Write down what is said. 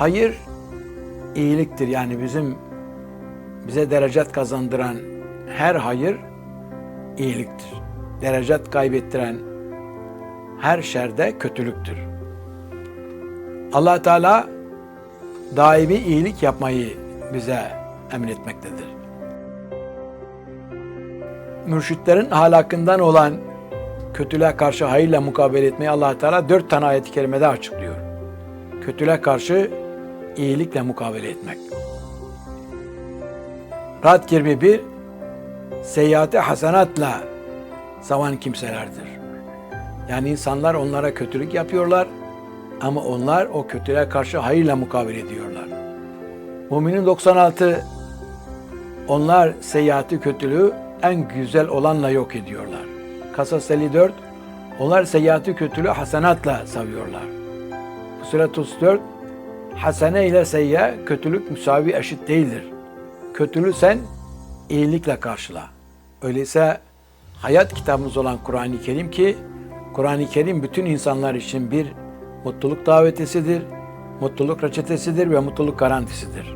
Hayır iyiliktir. Yani bizim bize derecet kazandıran her hayır iyiliktir. Derecet kaybettiren her şerde kötülüktür. allah Teala daimi iyilik yapmayı bize emretmektedir. Mürşitlerin ahlakından olan kötülüğe karşı hayırla mukabele etmeyi allah Teala dört tane ayet-i kerimede açıklıyor. Kötülüğe karşı iyilikle mukabele etmek. Rad 21 Seyyate hasenatla savan kimselerdir. Yani insanlar onlara kötülük yapıyorlar ama onlar o kötülüğe karşı hayırla mukabele ediyorlar. Müminin 96 onlar seyyati kötülüğü en güzel olanla yok ediyorlar. Kasas 54 onlar seyyati kötülüğü hasenatla savuyorlar. Fusilet 34 hasene ile seyya kötülük müsavi eşit değildir. Kötülüğü sen iyilikle karşıla. Öyleyse hayat kitabımız olan Kur'an-ı Kerim ki Kur'an-ı Kerim bütün insanlar için bir mutluluk davetisidir, mutluluk reçetesidir ve mutluluk garantisidir.